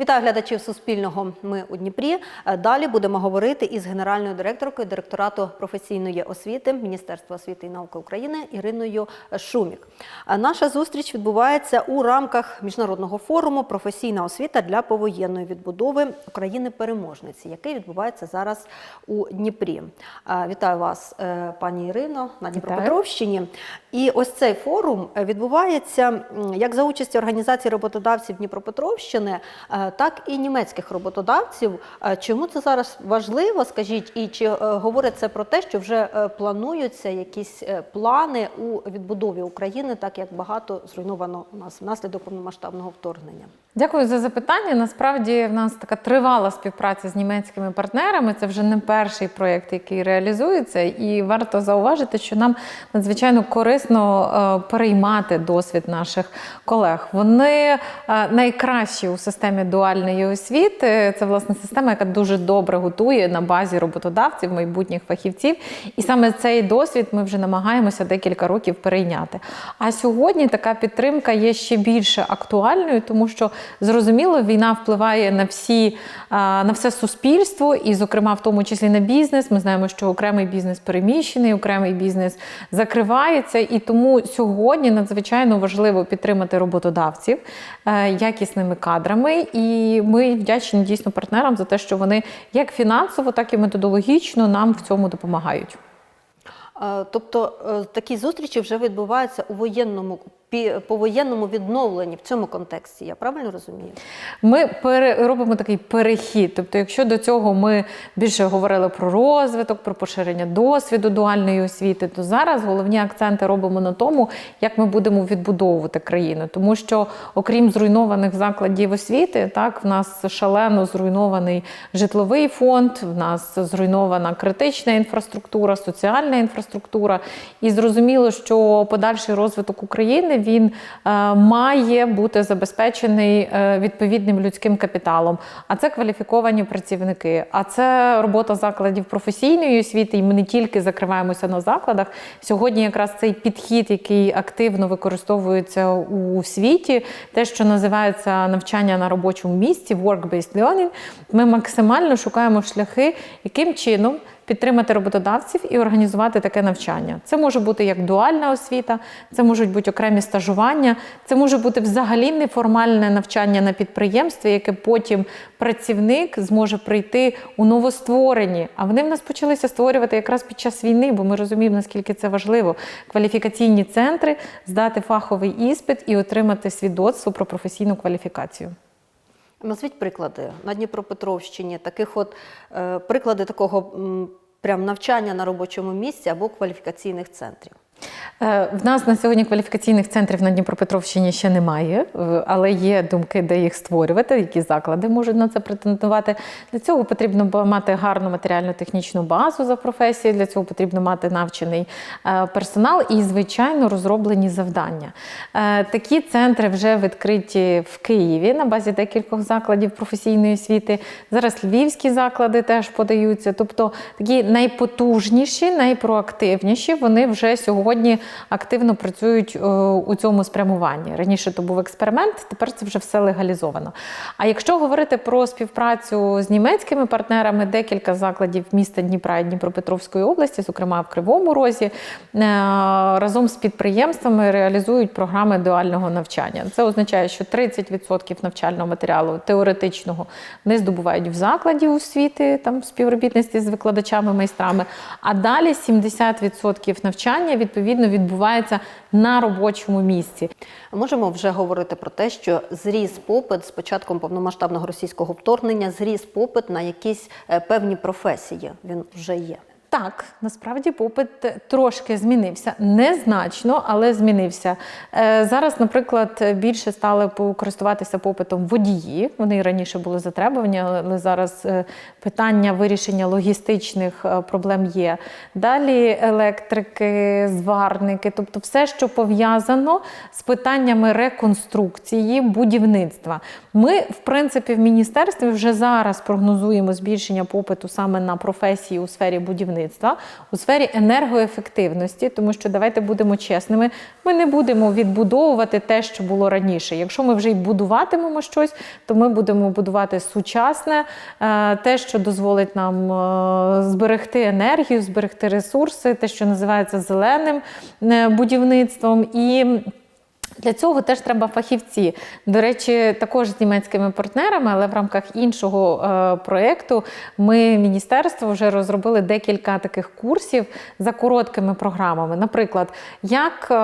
Вітаю глядачів Суспільного. Ми у Дніпрі. Е, Далі будемо говорити із генеральною директоркою директорату професійної освіти Міністерства освіти і науки України Іриною Шумік. Е, Наша зустріч відбувається у рамках міжнародного форуму Професійна освіта для повоєнної відбудови України переможниці, який відбувається зараз у Дніпрі. Е, Вітаю вас, пані Ірино, на Дніпропетровщині. І ось цей форум відбувається як за участі організації роботодавців Дніпропетровщини, так і німецьких роботодавців. Е, Чому це зараз важливо? Скажіть, і чи е, говорить це про те, що вже е, плануються якісь плани у відбудові України, так як багато зруйновано у нас внаслідок повномасштабного вторгнення? Дякую за запитання. Насправді в нас така тривала співпраця з німецькими партнерами. Це вже не перший проєкт, який реалізується, і варто зауважити, що нам надзвичайно корисно е, переймати досвід наших колег. Вони е, найкращі у системі дуальної освіти. Це власне система, яка дуже добре готує на базі роботодавців, майбутніх фахівців. І саме цей досвід ми вже намагаємося декілька років перейняти. А сьогодні така підтримка є ще більше актуальною, тому що зрозуміло, війна впливає на всі на все суспільство, і, зокрема, в тому числі на бізнес. Ми знаємо, що окремий бізнес переміщений, окремий бізнес закривається, і тому сьогодні надзвичайно важливо підтримати роботодавців е, якісними кадрами. І ми вдячні дійсно партнерам за те, що вони як фінансово, так і методологічно нам в цьому допомагають. Е, Тобто е, такі зустрічі вже відбуваються у воєнному повоєнному відновленні в цьому контексті. Я правильно розумію? Ми пере, робимо такий перехід. Тобто, якщо до цього ми більше говорили про розвиток, про поширення досвіду дуальної освіти, то зараз головні акценти робимо на тому, як ми будемо відбудовувати країну. Тому що, окрім зруйнованих закладів освіти, так в нас шалено зруйнований житловий фонд, в нас зруйнована критична інфраструктура, соціальна інфраструктура. І зрозуміло, що подальший розвиток України він е, має бути забезпечений е, відповідним людським капіталом. А це кваліфіковані працівники. А це робота закладів професійної освіти. І ми не тільки закриваємося на закладах. Сьогодні якраз цей підхід, який активно використовується у світі, те, що називається навчання на робочому місці, work-based learning, ми максимально шукаємо шляхи, яким чином підтримати роботодавців і організувати таке навчання. Це може бути як дуальна освіта, це можуть бути окремі стажування, це може бути взагалі неформальне навчання на підприємстві, яке потім працівник зможе прийти у новостворені. А вони в нас почалися створювати якраз під час війни, бо ми розуміємо, наскільки це важливо. Кваліфікаційні центри, здати фаховий іспит і отримати свідоцтво про професійну кваліфікацію. Назвіть приклади на Дніпропетровщині, таких от е, приклади такого прям навчання на робочому місці або кваліфікаційних центрів. Е, В нас на сьогодні кваліфікаційних центрів на Дніпропетровщині ще немає, е, але є думки, де їх створювати, які заклади можуть на це претендувати. Для цього потрібно мати гарну матеріально-технічну базу за професією, для цього потрібно мати навчений е, персонал і, звичайно, розроблені завдання. Такі центри вже відкриті в Києві на базі декількох закладів професійної освіти. Зараз львівські заклади теж подаються. Тобто такі найпотужніші, найпроактивніші, вони вже сьогодні активно працюють е, у цьому спрямуванні. Раніше то був експеримент, тепер це вже все легалізовано. А якщо говорити про співпрацю з німецькими партнерами, декілька закладів міста Дніпра і Дніпропетровської області, зокрема в Кривому Розі, е, разом з підприємствами реалізують програми дуального навчання. Це означає, що 30% навчального матеріалу теоретичного вони здобувають в закладі освіти, там співробітництві з викладачами, майстрами. А далі 70% навчання відповідно відбувається на робочому місці. Можемо вже говорити про те, що зріс попит з початком повномасштабного російського вторгнення, зріс попит на якісь е, певні професії. Він вже є. Так, насправді попит трошки змінився. Незначно, але змінився. Е, Зараз, наприклад, більше стали користуватися попитом водії. Вони раніше були затребувані, але зараз е, питання вирішення логістичних е, проблем є. Далі електрики, зварники, тобто все, що пов'язано з питаннями реконструкції, будівництва. Ми, в принципі, в міністерстві вже зараз прогнозуємо збільшення попиту саме на професії у сфері будівництва. Будівництва у сфері енергоефективності, тому що давайте будемо чесними, ми не будемо відбудовувати те, що було раніше. Якщо ми вже й будуватимемо щось, то ми будемо будувати сучасне, е, те, що дозволить нам е, зберегти енергію, зберегти ресурси, те, що називається зеленим е, будівництвом. І для цього теж треба фахівці. До речі, також з німецькими партнерами, але в рамках іншого е, проєкту ми міністерство вже розробили декілька таких курсів за короткими програмами. Наприклад, як е,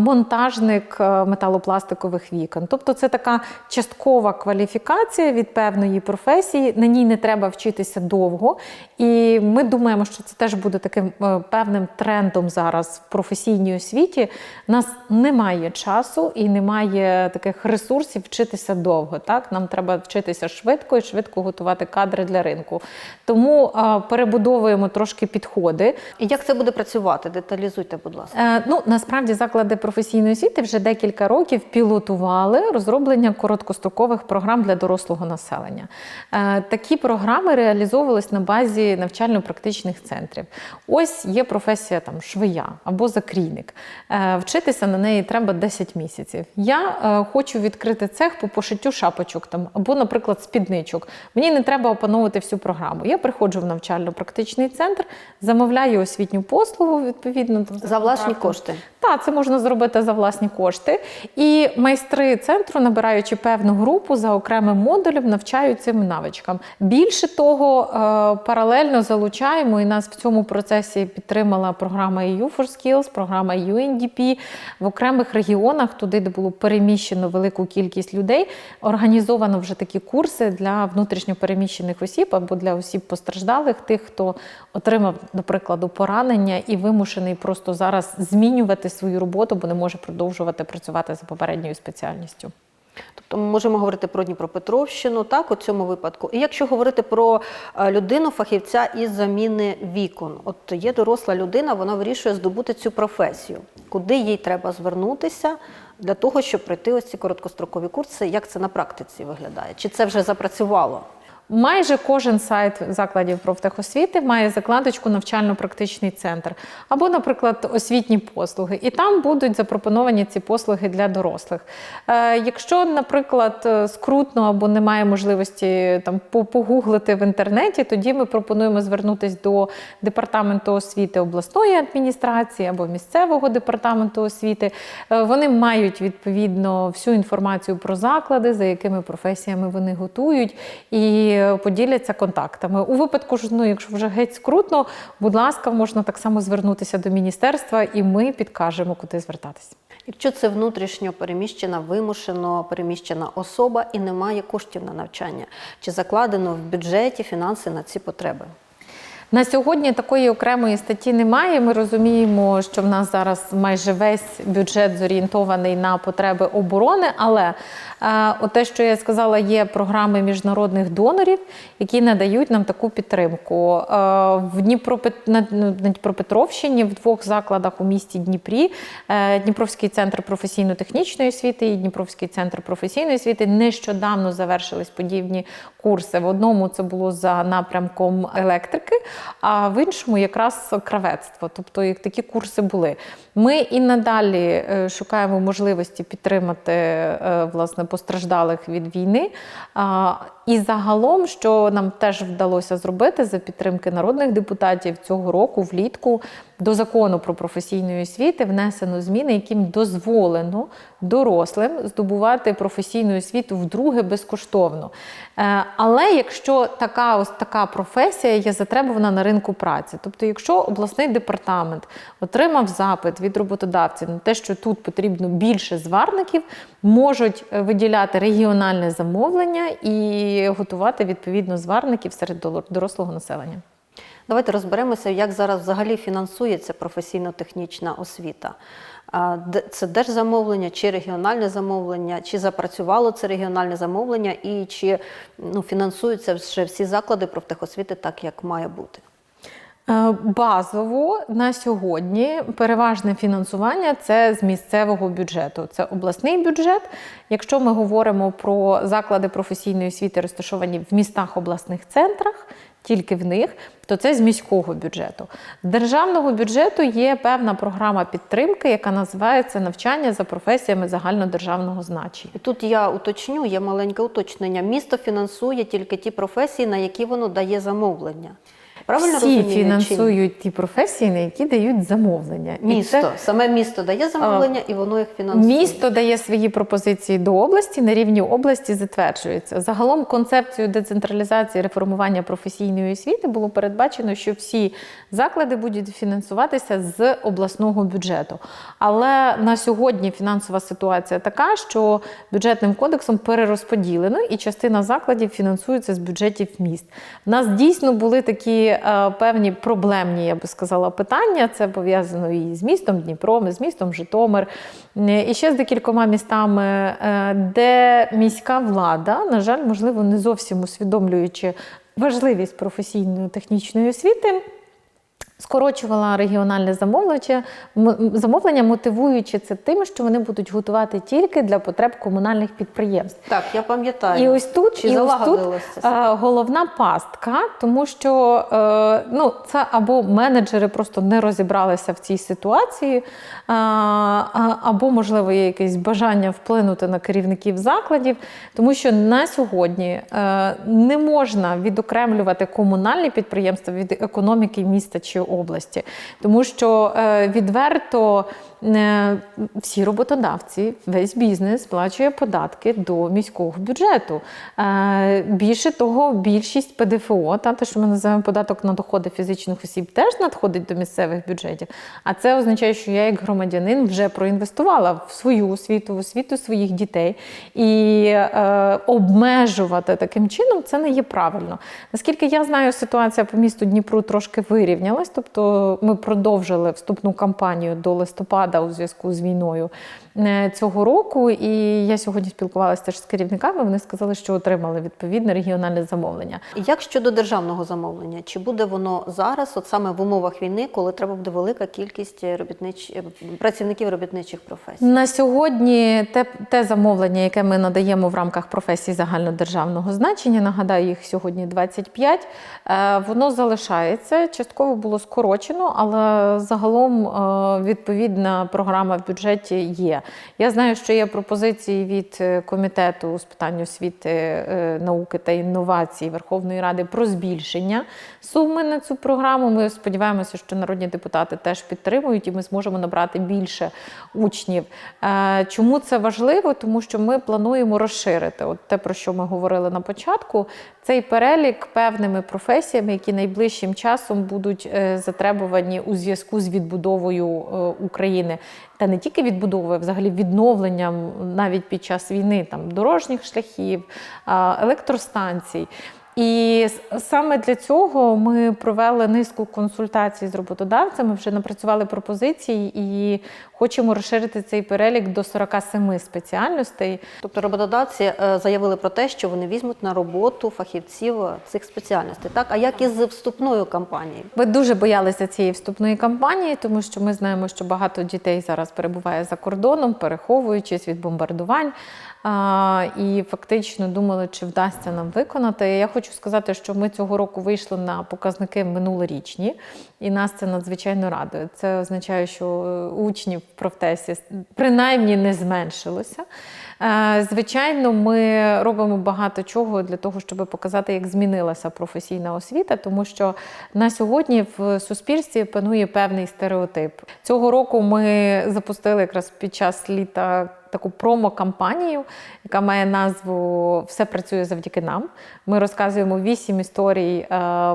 монтажник е, металопластикових вікон. Тобто це така часткова кваліфікація від певної професії. На ній не треба вчитися довго. І ми думаємо, що це теж буде таким е, певним трендом зараз в професійній освіті. У нас немає часу і немає таких ресурсів вчитися довго. Так? Нам треба вчитися швидко і швидко готувати кадри для ринку. Тому перебудовуємо трошки підходи. І як це буде працювати? Деталізуйте, будь ласка. Е, ну, насправді заклади професійної освіти вже декілька років пілотували розроблення короткострокових програм для дорослого населення. Е, такі програми реалізовувались на базі навчально-практичних центрів. Ось є професія там швея або закрійник. Е, вчитися на неї треба 10 місяців. Я е, хочу відкрити цех по пошиттю шапочок там або, наприклад, спідничок. Мені не треба опановувати всю програму. Я приходжу в навчально-практичний центр, замовляю освітню послугу відповідно там, За власні кошти. Так, це можна зробити за власні кошти. І майстри центру, набираючи певну групу за окремим модулем, навчають цим навичкам. Більше того, е, паралельно залучаємо, і нас в цьому процесі підтримала програма EU for Skills, програма UNDP. В окремих регіонах, туди, де було переміщено велику кількість людей, організовано вже такі курси для внутрішньопереміщених осіб або для осіб постраждалих, тих, хто отримав, до прикладу, поранення і вимушений просто зараз змінювати свою роботу, бо не може продовжувати працювати за попередньою спеціальністю. Тобто ми можемо говорити про Дніпропетровщину, так, у цьому випадку. І якщо говорити про е, людину, фахівця із заміни вікон, от є доросла людина, вона вирішує здобути цю професію. Куди їй треба звернутися для того, щоб пройти ось ці короткострокові курси? Як це на практиці виглядає? Чи це вже запрацювало? Майже кожен сайт закладів профтехосвіти має закладочку навчально-практичний центр або, наприклад, освітні послуги, і там будуть запропоновані ці послуги для дорослих. Е, якщо, наприклад, е, скрутно або немає можливості там погуглити в інтернеті, тоді ми пропонуємо звернутися до департаменту освіти обласної адміністрації або місцевого департаменту освіти. Е, Вони мають відповідно всю інформацію про заклади, за якими професіями вони готують, і поділяться контактами. У випадку ж, ну, якщо вже геть скрутно, будь ласка, можна так само звернутися до міністерства, і ми підкажемо, куди звертатись. Якщо це внутрішньо переміщена, вимушено переміщена особа і немає коштів на навчання, чи закладено в бюджеті фінанси на ці потреби? На сьогодні такої окремої статті немає. Ми розуміємо, що в нас зараз майже весь бюджет зорієнтований на потреби оборони. Але е, те, що я сказала, є програми міжнародних донорів, які надають нам таку підтримку. Е, в Дніпропет... на на Дніпропетровщині в двох закладах у місті Дніпрі е, Дніпровський центр професійно-технічної освіти і Дніпровський центр професійної освіти нещодавно завершились подібні курси. В одному це було за напрямком електрики, а в іншому якраз кравецтво. Тобто як такі курси були. Ми і надалі е, шукаємо можливості підтримати е, власне постраждалих від війни. І загалом, що нам теж вдалося зробити за підтримки народних депутатів цього року, влітку до закону про професійну освіти внесено зміни, яким дозволено дорослим здобувати професійну освіту вдруге безкоштовно. Е, Але якщо така ось така професія є затребувана на ринку праці, тобто, якщо обласний департамент отримав запит від роботодавців на те, що тут потрібно більше зварників, можуть е, виділяти регіональне замовлення і готувати відповідно зварників серед дорослого населення. Давайте розберемося, як зараз взагалі фінансується професійно-технічна освіта. Це держзамовлення чи регіональне замовлення, чи запрацювало це регіональне замовлення, і чи ну, фінансуються вже всі заклади профтехосвіти так, як має бути. Е, Базово на сьогодні переважне фінансування це з місцевого бюджету. Це обласний бюджет. Якщо ми говоримо про заклади професійної освіти, розташовані в містах обласних центрах, тільки в них, то це з міського бюджету. З державного бюджету є певна програма підтримки, яка називається навчання за професіями загальнодержавного значення. Тут я уточню, є маленьке уточнення. Місто фінансує тільки ті професії, на які воно дає замовлення. Правильно Всі розумію? чи фінансують ті професії, на які дають замовлення. І Місто, це- саме місто дає замовлення і воно їх фінансує. Місто дає свої пропозиції до області, на рівні області затверджується. Загалом концепцію децентралізації реформування професійної освіти було передбачено, що всі заклади будуть фінансуватися з обласного бюджету. Але на сьогодні фінансова ситуація така, що бюджетним кодексом перерозподілено, і частина закладів фінансується з бюджетів міст. У нас дійсно були такі е, певні проблемні, я би сказала, питання. Це пов'язано і з містом Дніпром, і з містом Житомир, е, і ще з декількома містами, е, де міська влада, на жаль, можливо, не зовсім усвідомлюючи важливість професійної технічної освіти. Скорочувала регіональне замовлення, замовлення, мотивуючи це тим, що вони будуть готувати тільки для потреб комунальних підприємств. Так, я пам'ятаю. І ось тут, Чи і ось тут головна пастка, тому що е, ну, це або менеджери просто не розібралися в цій ситуації, або, можливо, є якесь бажання вплинути на керівників закладів, тому що на сьогодні е, не можна відокремлювати комунальні підприємства від економіки міста чи області, тому що е, відверто. Всі роботодавці, весь бізнес сплачує податки до міського бюджету. Е, Більше того, більшість ПДФО, та те, що ми називаємо податок на доходи фізичних осіб, теж надходить до місцевих бюджетів. А це означає, що я, як громадянин, вже проінвестувала в свою освіту, в освіту своїх дітей. І е, обмежувати таким чином це не є правильно. Наскільки я знаю, ситуація по місту Дніпру трошки вирівнялась, тобто ми продовжили вступну кампанію до листопада у зв'язку з війною е, цього року. І я сьогодні спілкувалася теж з керівниками. Вони сказали, що отримали відповідне регіональне замовлення. Як щодо державного замовлення? Чи буде воно зараз, от саме в умовах війни, коли треба буде велика кількість робітнич... працівників робітничих професій? На сьогодні те, те замовлення, яке ми надаємо в рамках професій загальнодержавного значення, нагадаю, їх сьогодні 25, е, воно залишається. Частково було скорочено, але загалом е, відповідна програма в бюджеті є. Я знаю, що є пропозиції від е, комітету з питань освіти, е, науки та інновацій Верховної Ради про збільшення суми на цю програму. Ми сподіваємося, що народні депутати теж підтримують, і ми зможемо набрати більше учнів. Е, Чому це важливо? Тому що ми плануємо розширити от те, про що ми говорили на початку. Цей перелік певними професіями, які найближчим часом будуть е, затребувані у зв'язку з відбудовою е, України, та не тільки відбудовою, а взагалі відновленням навіть під час війни там дорожніх шляхів, електростанцій. І саме для цього ми провели низку консультацій з роботодавцями, вже напрацювали пропозиції і хочемо розширити цей перелік до 47 спеціальностей. Тобто роботодавці е, заявили про те, що вони візьмуть на роботу фахівців е, цих спеціальностей. Так, а як із вступною кампанією? Ми дуже боялися цієї вступної кампанії, тому що ми знаємо, що багато дітей зараз перебуває за кордоном, переховуючись від бомбардувань. І фактично думали, чи вдасться нам виконати. Я хочу сказати, що ми цього року вийшли на показники минулорічні, і нас це надзвичайно радує. Це означає, що е, учнів в профтесі принаймні не зменшилося. Е, Звичайно, ми робимо багато чого для того, щоб показати, як змінилася професійна освіта, тому що на сьогодні в суспільстві панує певний стереотип. Цього року ми запустили якраз під час літа таку промо-кампанію, яка має назву Все працює завдяки нам. Ми розказуємо вісім історій е,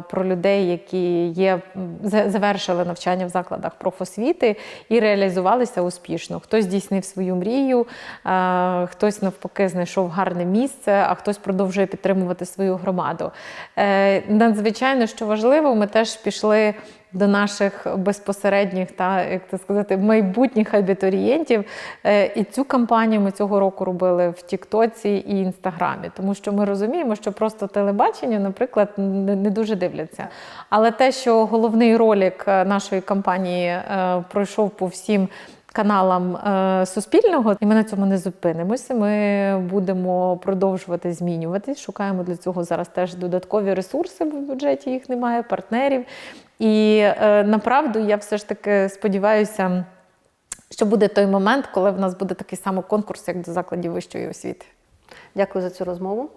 про людей, які є завершили навчання в закладах профосвіти і реалізувалися успішно. Хтось здійснив свою мрію, е, хтось навпаки знайшов гарне місце, а хтось продовжує підтримувати свою громаду. Е, надзвичайно, що важливо, ми теж пішли до наших безпосередніх та як це сказати майбутніх абітурієнтів. Е, І цю кампанію ми цього року робили в Тіктоці і Інстаграмі, тому що ми розуміємо, що просто телебачення, наприклад, не, дуже дивляться. Але те, що головний ролик е, нашої кампанії пройшов по всім каналам е, Суспільного, і ми на цьому не зупинимося. Ми будемо продовжувати змінюватись. Шукаємо для цього зараз теж додаткові ресурси, в бюджеті їх немає, партнерів. І е, направду я все ж таки сподіваюся, що буде той момент, коли в нас буде такий самий конкурс, як до закладів вищої освіти. Дякую за цю розмову.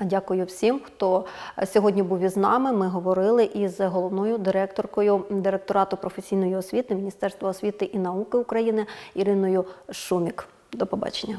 Дякую всім, хто сьогодні був із нами. Ми говорили із головною директоркою директорату професійної освіти Міністерства освіти і науки України Іриною Шумік. До побачення.